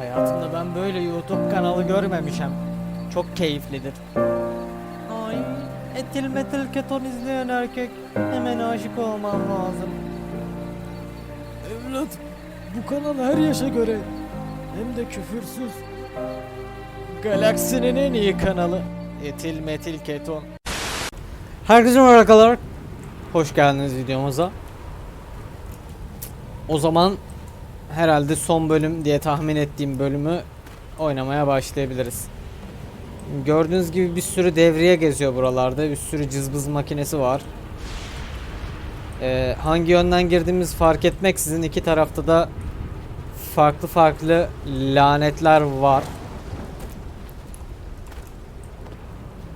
Hayatımda ben böyle YouTube kanalı görmemişim. Çok keyiflidir. Ay, etil metil keton izleyen erkek hemen aşık olmam lazım. Evlat, bu kanal her yaşa göre hem de küfürsüz. Galaksinin en iyi kanalı. Etil metil keton. Herkese merhaba arkadaşlar. Hoş geldiniz videomuza. O zaman herhalde son bölüm diye tahmin ettiğim bölümü oynamaya başlayabiliriz. Gördüğünüz gibi bir sürü devriye geziyor buralarda. Bir sürü cızbız makinesi var. Ee, hangi yönden girdiğimiz fark etmeksizin iki tarafta da farklı farklı lanetler var.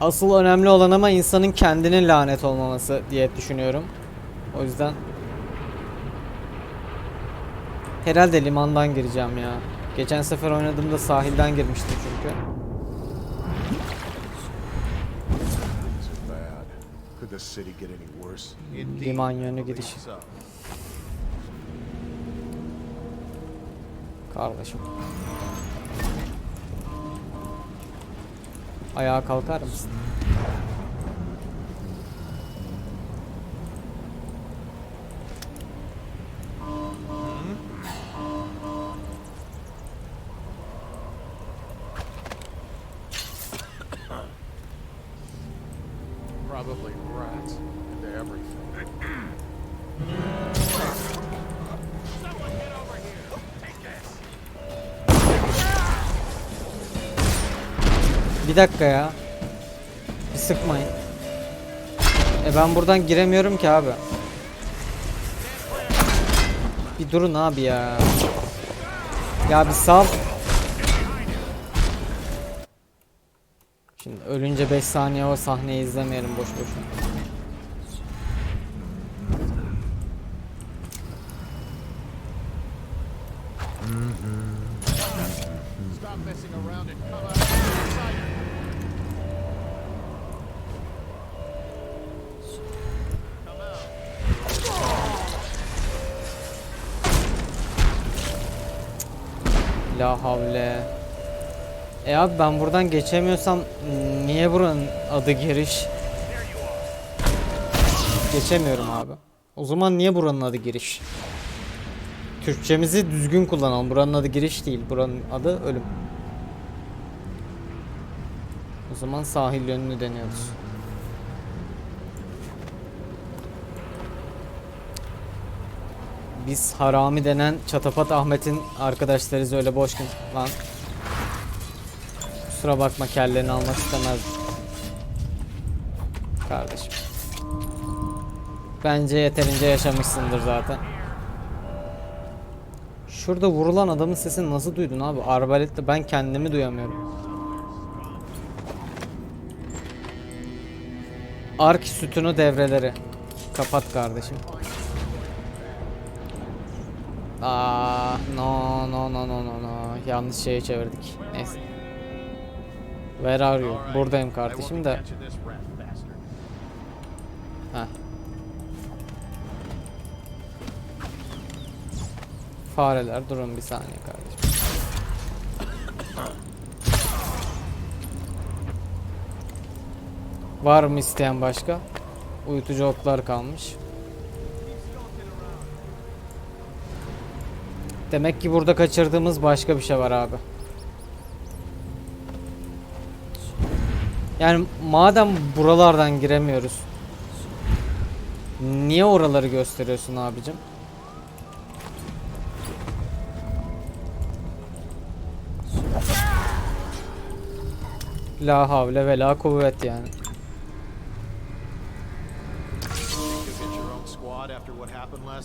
Asıl önemli olan ama insanın kendinin lanet olmaması diye düşünüyorum. O yüzden herhalde limandan gireceğim ya. Geçen sefer oynadığımda sahilden girmiştim çünkü. Liman yönü gidiş. Kardeşim. Ayağa kalkar mısın? Probably rats into everything. Bir dakika ya. Bir sıkmayın. E ben buradan giremiyorum ki abi. Bir durun abi ya. Ya bir sal. Şimdi ölünce 5 saniye o sahneyi izlemeyelim boş boşuna. La havle. E abi ben buradan geçemiyorsam niye buranın adı giriş? Geçemiyorum abi. O zaman niye buranın adı giriş? Türkçemizi düzgün kullanalım. Buranın adı giriş değil. Buranın adı ölüm. O zaman sahil yönünü deniyoruz. Biz harami denen Çatapat Ahmet'in arkadaşlarıyız öyle boş gün lan. Kusura bakma kellerini almak istemez. Kardeşim. Bence yeterince yaşamışsındır zaten. Şurada vurulan adamın sesini nasıl duydun abi? Arbaletle ben kendimi duyamıyorum. Ark sütunu devreleri. Kapat kardeşim. Aa, no no no no no no. Yanlış şeye çevirdik. Neyse. Where are you? Buradayım kardeşim de. Heh. Fareler durun bir saniye kardeşim. Var mı isteyen başka? Uyutucu oklar kalmış. Demek ki burada kaçırdığımız başka bir şey var abi. Yani madem buralardan giremiyoruz. Niye oraları gösteriyorsun abicim? La havle ve la kuvvet yani.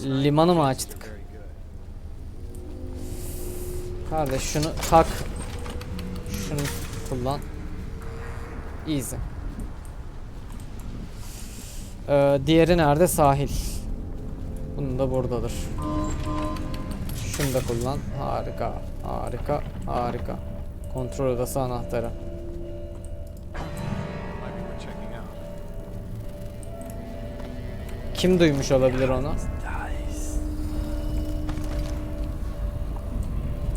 Limanı mı açtık? Kardeş şunu tak. Şunu kullan. Easy. Ee, diğeri nerede? Sahil. Bunun da buradadır. Şunu da kullan. Harika. Harika. Harika. Kontrol odası anahtarı. Kim duymuş olabilir onu?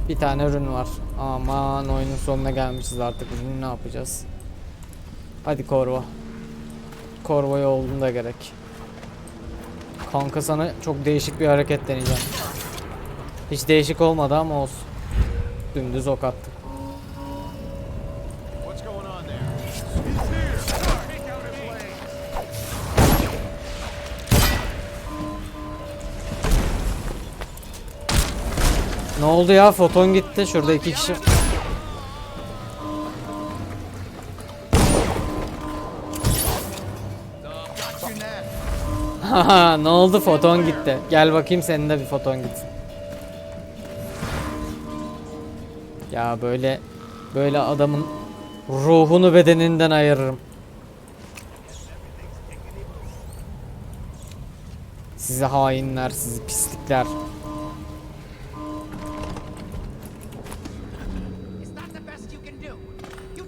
Bir tane ürün var. Aman oyunun sonuna gelmişiz artık. Ürünü ne yapacağız? Hadi Korva. Korva'ya olduğunda da gerek. Kanka sana çok değişik bir hareket deneyeceğim. Hiç değişik olmadı ama olsun. Dümdüz ok attık. Ne oldu ya? Foton gitti. Şurada iki kişi. Haha ne oldu? Foton gitti. Gel bakayım senin de bir foton gitsin. Ya böyle böyle adamın ruhunu bedeninden ayırırım. Sizi hainler, sizi pislikler.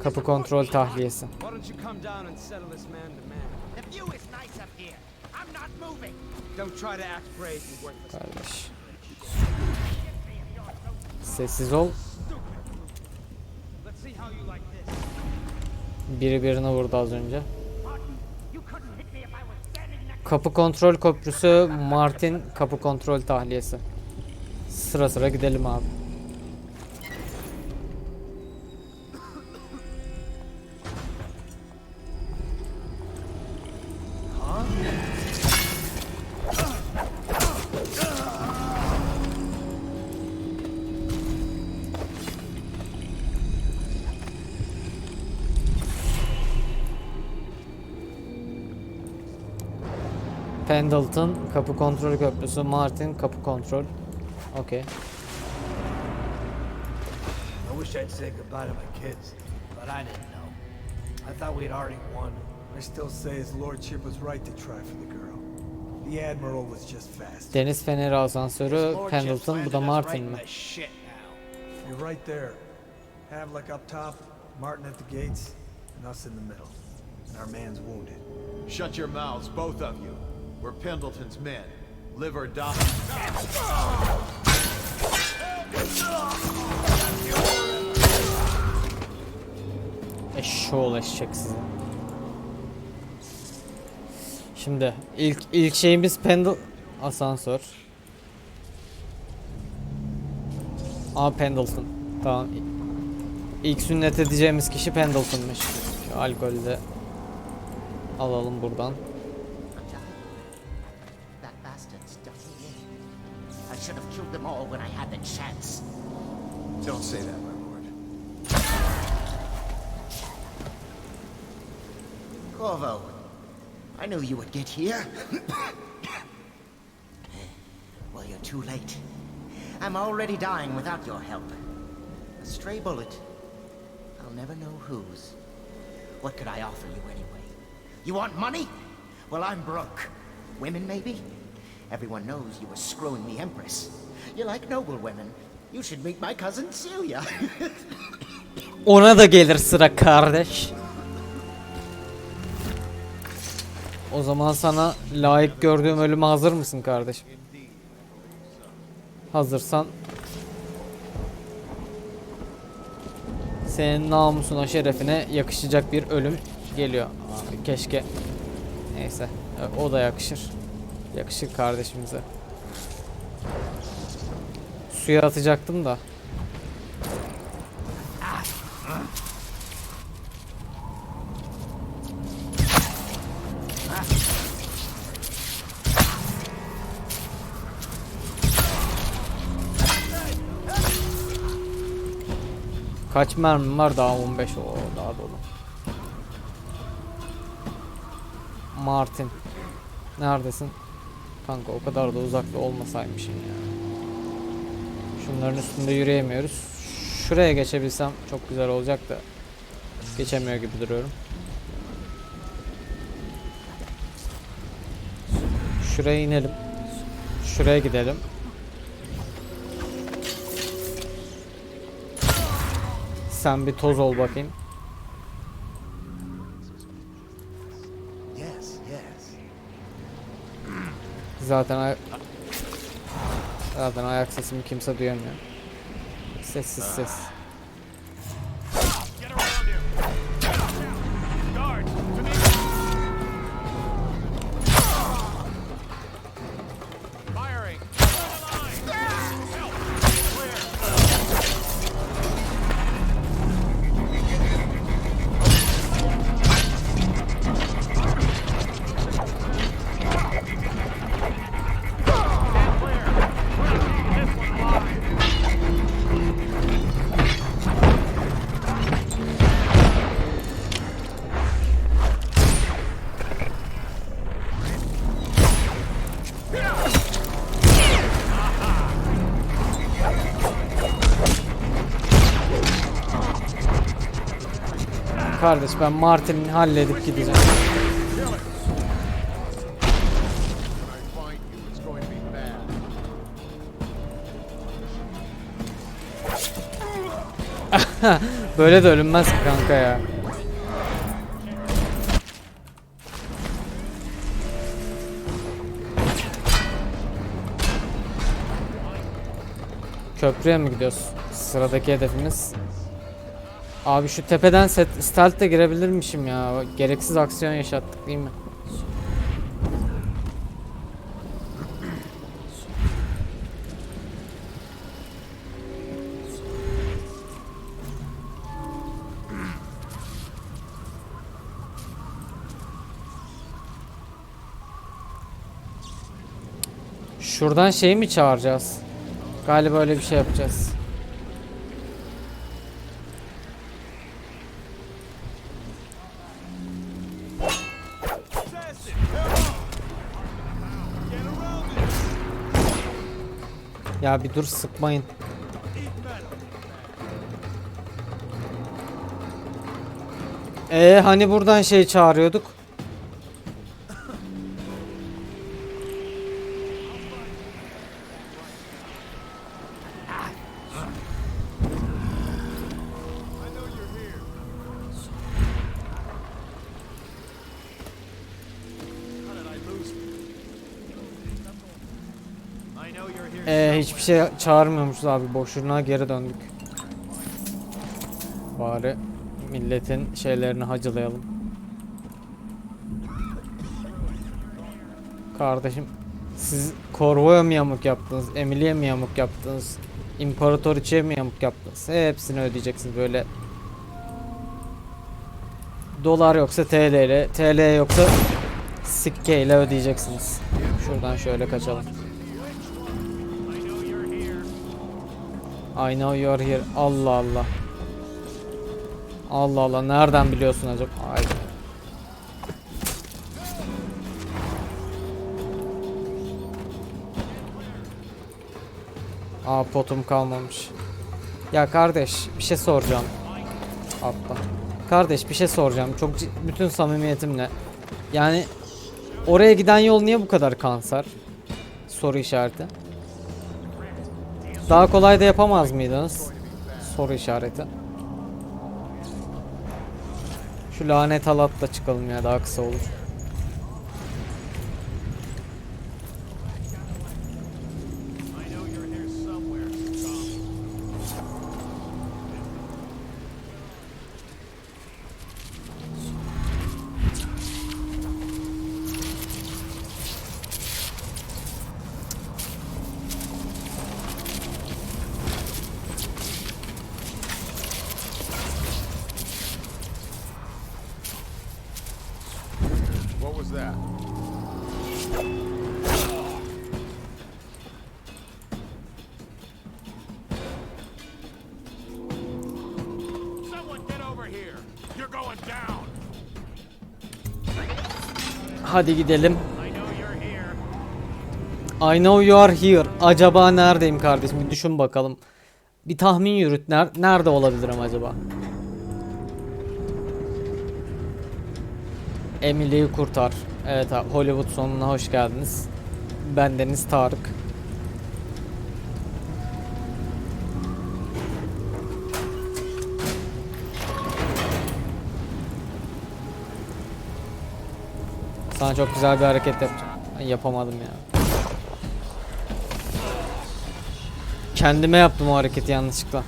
Kapı kontrol tahliyesi. Kardeş. Sessiz ol. Biri birine vurdu az önce. Kapı kontrol köprüsü Martin kapı kontrol tahliyesi. Sıra sıra gidelim abi. Pendleton kapı kontrol köprüsü, Martin kapı kontrol. Okey. I wish I'd say goodbye to my kids, but I didn't know. I thought we'd already won. I still say his lordship was right to try for the girl. The admiral was just fast. Deniz feneri asansörü Pendleton bu da Martin mi? You're right there. Havlik up top, Martin at the gates, and us in the middle. And our man's wounded. Shut your mouths, both of you. We're Pendleton's men. Live or die. Eşşoğlu eşek sizi. Şimdi ilk ilk şeyimiz Pendle asansör. Aa Pendleton. Tamam. İlk sünnet edeceğimiz kişi Pendleton'mış. Şu alkolü de alalım buradan. Don't say that, my lord. Corvo, I knew you would get here. well, you're too late. I'm already dying without your help. A stray bullet. I'll never know whose. What could I offer you anyway? You want money? Well, I'm broke. Women, maybe? Everyone knows you were screwing the Empress. You like noble women. You should meet my cousin Celia. Ona da gelir sıra kardeş. O zaman sana layık gördüğüm ölüme hazır mısın kardeşim? Hazırsan senin namusuna şerefine yakışacak bir ölüm geliyor. Keşke. Neyse o da yakışır. Yakışır kardeşimize. Suya atacaktım da. Kaç mermim var daha 15 o daha dolu. Martin. Neredesin? Kanka o kadar da uzakta olmasaymışım ya. Şunların üstünde yürüyemiyoruz. Şuraya geçebilsem çok güzel olacak da geçemiyor gibi duruyorum. Şuraya inelim. Şuraya gidelim. Sen bir toz ol bakayım. Zaten zaten ayak sesimi kimse duyamıyor. Sessiz ses. Kardeş ben Martin'i halledip gideceğim. Böyle de ölünmez kanka ya. Köprüye mi gidiyoruz? Sıradaki hedefimiz. Abi şu tepeden set, stealth de girebilirmişim ya. Gereksiz aksiyon yaşattık değil mi? Şuradan şeyi mi çağıracağız? Galiba öyle bir şey yapacağız. Ya bir dur sıkmayın. Ee hani buradan şey çağırıyorduk? Şey çağırmıyormuşuz abi. Boşluğuna geri döndük. Bari milletin şeylerini hacılayalım. Kardeşim siz Corvo'ya mı yamuk yaptınız? Emily'e mi yamuk yaptınız? İmparatoriçe'ye mi yamuk yaptınız? Hepsini ödeyeceksiniz böyle. Dolar yoksa TL ile, TL yoksa sikke ile ödeyeceksiniz. Şuradan şöyle kaçalım. I know you're here. Allah Allah. Allah Allah. Nereden biliyorsun acaba? Ay. Aa potum kalmamış. Ya kardeş bir şey soracağım. Atla. Kardeş bir şey soracağım. Çok bütün samimiyetimle. Yani oraya giden yol niye bu kadar kanser? Soru işareti. Daha kolay da yapamaz mıydınız? Soru işareti. Şu lanet halatla çıkalım ya daha kısa olur. Was that? Someone get over here. You're going down. Hadi gidelim. I know you're here. I know you are here. Acaba neredeyim kardeşim? Bir düşün bakalım. Bir tahmin yürüt. Ner nerede olabilirim acaba? Emily'yi kurtar. Evet Hollywood sonuna hoş geldiniz. Ben Deniz Tarık. Sana çok güzel bir hareket. Ay, Yapamadım ya. Kendime yaptım o hareketi yanlışlıkla.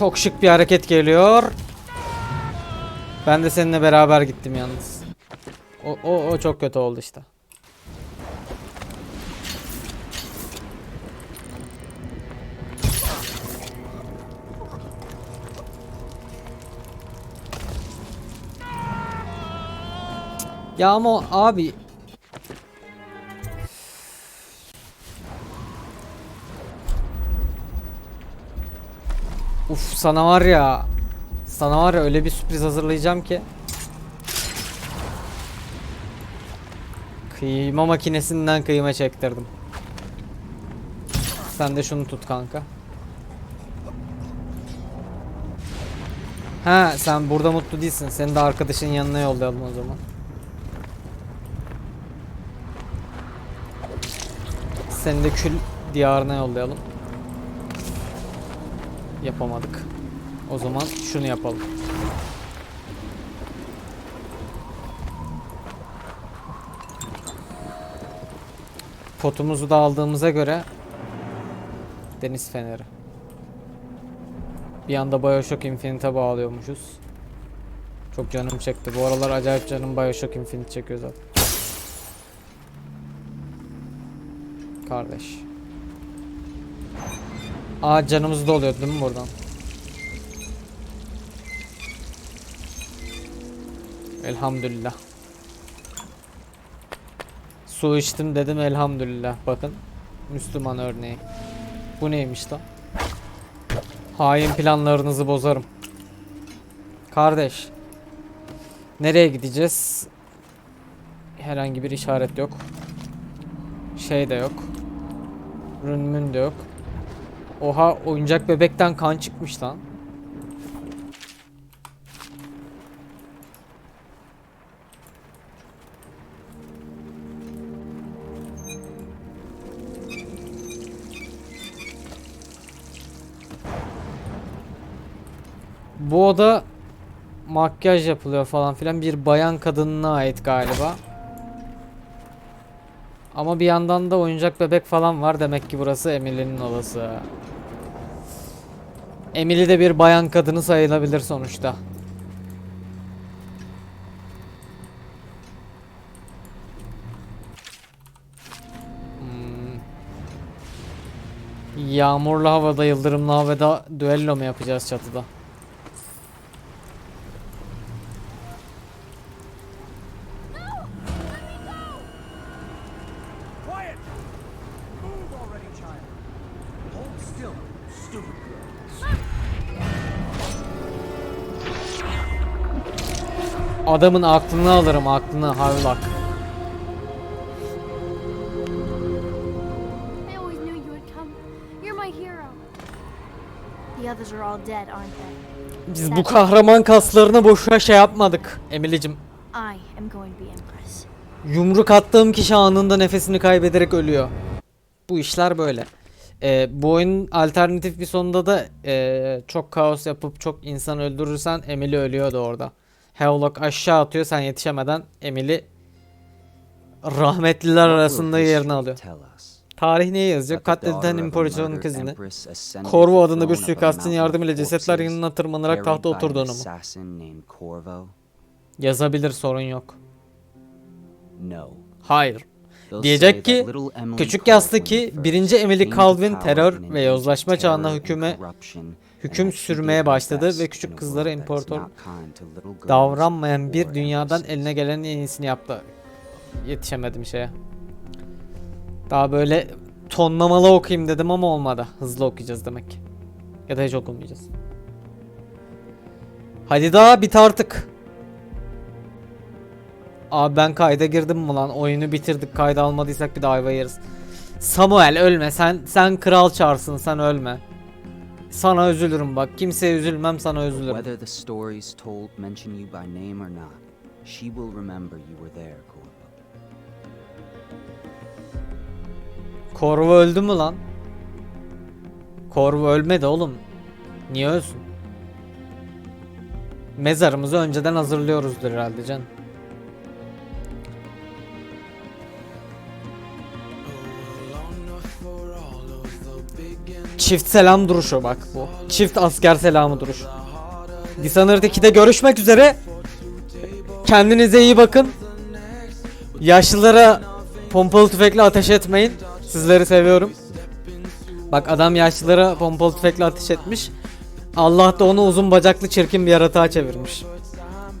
Çok şık bir hareket geliyor. Ben de seninle beraber gittim yalnız. O, o, o çok kötü oldu işte. Ya ama abi Uf sana var ya sana var ya öyle bir sürpriz hazırlayacağım ki. Kıyma makinesinden kıyma çektirdim. Sen de şunu tut kanka. Ha sen burada mutlu değilsin. Seni de arkadaşın yanına yollayalım o zaman. Seni de kül diyarına yollayalım Yapamadık. O zaman şunu yapalım. Potumuzu da aldığımıza göre Deniz Feneri. Bir anda Bioshock Infinite'e bağlıyormuşuz. Çok canım çekti. Bu aralar acayip canım Bioshock Infinite çekiyor zaten. Kardeş. Aa canımız doluyor değil mi buradan? Elhamdülillah. Su içtim dedim elhamdülillah. Bakın. Müslüman örneği. Bu neymiş lan? Hain planlarınızı bozarım. Kardeş. Nereye gideceğiz? Herhangi bir işaret yok. Şey de yok. Rünmün de yok. Oha oyuncak bebekten kan çıkmış lan. Bu oda makyaj yapılıyor falan filan bir bayan kadınına ait galiba. Ama bir yandan da oyuncak bebek falan var. Demek ki burası Emily'nin odası. Emily de bir bayan kadını sayılabilir sonuçta. Hmm. Yağmurlu havada, yıldırımlı havada düello mu yapacağız çatıda? Are all dead, aren't they? Biz bu kahraman kaslarını boşuna şey yapmadık Empress. Yumruk attığım kişi anında nefesini kaybederek ölüyor. Bu işler böyle. Ee, bu oyunun alternatif bir sonunda da ee, çok kaos yapıp çok insan öldürürsen Emily ölüyordu orada. Havelock aşağı atıyor sen yetişemeden Emily rahmetliler arasında yerini alıyor. Tarih neye yazacak? Katledilen imparatorun kızını. Corvo adında bir suikastın yardımıyla cesetler yanına tırmanarak tahta oturduğunu mu? Yazabilir sorun yok. Hayır. Diyecek ki küçük yastaki birinci Emily Calvin terör ve yozlaşma çağında hüküme hüküm sürmeye başladı ve küçük kızlara imparator davranmayan bir dünyadan eline gelenin en iyisini yaptı. Yetişemedim şeye. Daha böyle tonlamalı okuyayım dedim ama olmadı. Hızlı okuyacağız demek. Ya da hiç okumayacağız. Hadi daha bit artık. Abi ben kayda girdim mi lan? Oyunu bitirdik. Kayda almadıysak bir daha ayva yeriz. Samuel ölme. Sen sen kral çarsın. Sen ölme. Sana üzülürüm bak. Kimseye üzülmem sana üzülürüm. Whether the stories told mention you by name or not, she will remember you were there, Corvo. Corvo öldü mü lan? Corvo ölmedi oğlum. Niye ölsün? Mezarımızı önceden hazırlıyoruzdur herhalde can. Çift selam duruşu bak bu. Çift asker selamı duruşu. Dishonored 2'de görüşmek üzere. Kendinize iyi bakın. Yaşlılara pompalı tüfekle ateş etmeyin. Sizleri seviyorum. Bak adam yaşlılara pompalı tüfekle ateş etmiş. Allah da onu uzun bacaklı çirkin bir yaratığa çevirmiş.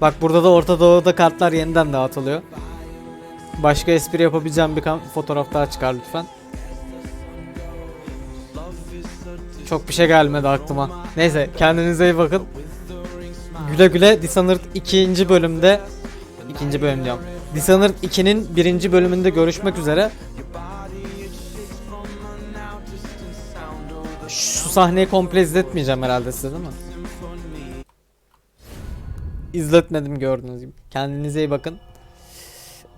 Bak burada da Orta Doğu'da kartlar yeniden dağıtılıyor. Başka espri yapabileceğim bir fotoğraf daha çıkar lütfen. Çok bir şey gelmedi aklıma. Neyse kendinize iyi bakın. Güle güle Dishonored 2. bölümde ikinci bölüm diyorum. Dishonored 2'nin birinci bölümünde görüşmek üzere. Şu sahneyi komple izletmeyeceğim herhalde size değil mi? İzletmedim gördüğünüz gibi. Kendinize iyi bakın.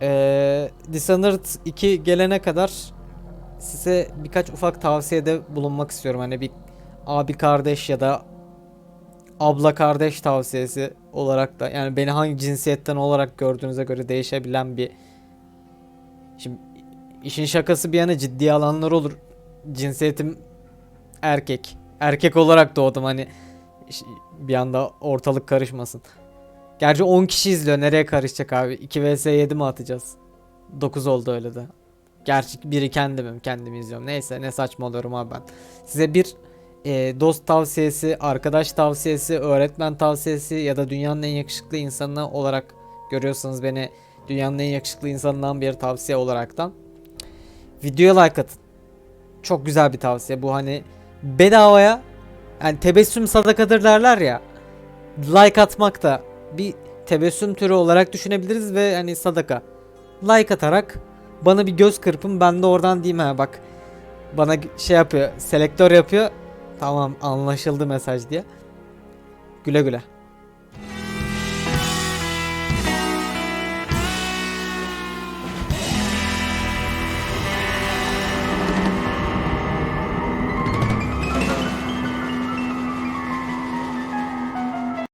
Ee, Dishonored 2 gelene kadar size birkaç ufak tavsiyede bulunmak istiyorum. Hani bir abi kardeş ya da abla kardeş tavsiyesi olarak da yani beni hangi cinsiyetten olarak gördüğünüze göre değişebilen bir Şimdi işin şakası bir yana ciddi alanlar olur. Cinsiyetim erkek. Erkek olarak doğdum hani bir anda ortalık karışmasın. Gerçi 10 kişi izliyor. Nereye karışacak abi? 2 vs 7 mi atacağız? 9 oldu öyle de. Gerçi biri kendimim. Kendimi izliyorum. Neyse ne saçmalıyorum abi ben. Size bir e, dost tavsiyesi, arkadaş tavsiyesi, öğretmen tavsiyesi ya da dünyanın en yakışıklı insanı olarak görüyorsanız beni dünyanın en yakışıklı insanından bir tavsiye olaraktan videoya like atın. Çok güzel bir tavsiye. Bu hani bedavaya yani tebessüm sadakadır derler ya. Like atmak da bir tebessüm türü olarak düşünebiliriz ve hani sadaka. Like atarak bana bir göz kırpın ben de oradan diyeyim ha bak bana şey yapıyor selektör yapıyor tamam anlaşıldı mesaj diye. Güle güle.